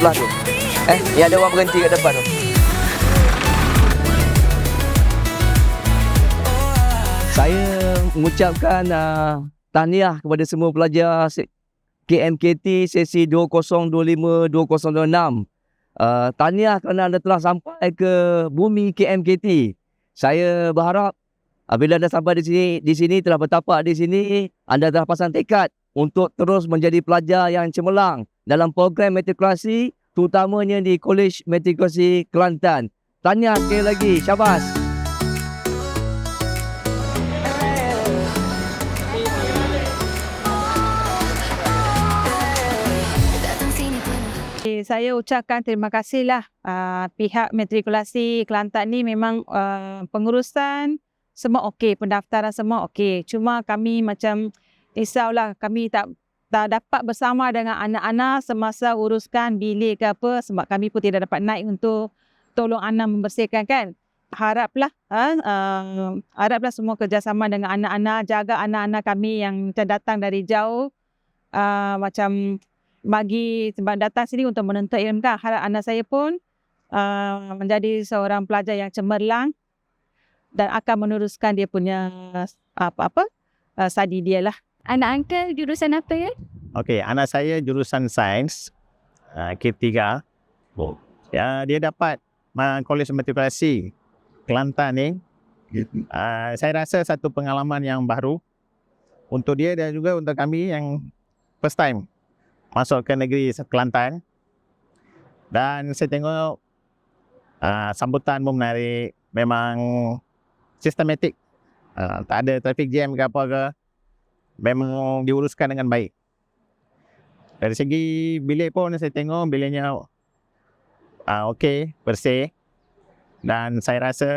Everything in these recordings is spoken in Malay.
sebelah tu. Eh, yang ada orang berhenti kat depan tu. Saya mengucapkan uh, tahniah kepada semua pelajar KMKT sesi 2025-2026. Uh, tahniah kerana anda telah sampai ke bumi KMKT. Saya berharap apabila anda sampai di sini, di sini telah bertapak di sini, anda telah pasang tekad untuk terus menjadi pelajar yang cemerlang dalam program matrikulasi terutamanya di Kolej Matrikulasi Kelantan. Tahniah sekali lagi. Syabas. Okay, saya ucapkan terima kasihlah uh, pihak matrikulasi Kelantan ni memang uh, pengurusan semua okey, pendaftaran semua okey. Cuma kami macam risaulah kami tak tak dapat bersama dengan anak-anak semasa uruskan bilik ke apa sebab kami pun tidak dapat naik untuk tolong anak membersihkan kan. Haraplah ha, uh, haraplah semua kerjasama dengan anak-anak jaga anak-anak kami yang datang dari jauh uh, macam bagi sebab datang sini untuk menuntut ilmu kan harap anak saya pun uh, menjadi seorang pelajar yang cemerlang dan akan meneruskan dia punya apa-apa uh, study dia lah. Anak uncle jurusan apa ya? Okey, anak saya jurusan sains uh, K3. Oh. Ya, dia dapat uh, Kolej Matrikulasi Kelantan ni. Uh, saya rasa satu pengalaman yang baru untuk dia dan juga untuk kami yang first time masuk ke negeri Kelantan. Dan saya tengok uh, sambutan pun menarik, memang sistematik. Uh, tak ada traffic jam ke apa ke. Memang diuruskan dengan baik. Dari segi bilik pun saya tengok biliknya uh, okey, bersih. Dan saya rasa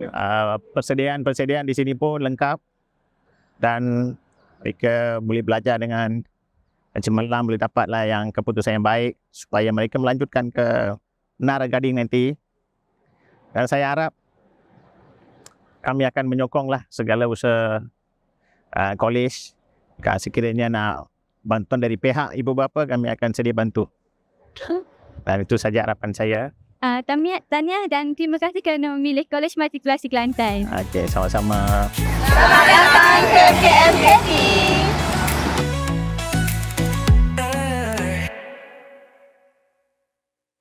uh, persediaan-persediaan di sini pun lengkap. Dan mereka boleh belajar dengan cemerlang boleh dapatlah yang keputusan yang baik supaya mereka melanjutkan ke Nara Gading nanti. Dan saya harap kami akan menyokonglah segala usaha uh, college. Kalau sekiranya nak bantuan dari pihak ibu bapa, kami akan sedia bantu. Dan itu saja harapan saya. Uh, tahniah, tahniah dan terima kasih kerana memilih Kolej Matrikulasi Kelantan. Okey, sama-sama. Datang ke KMKT.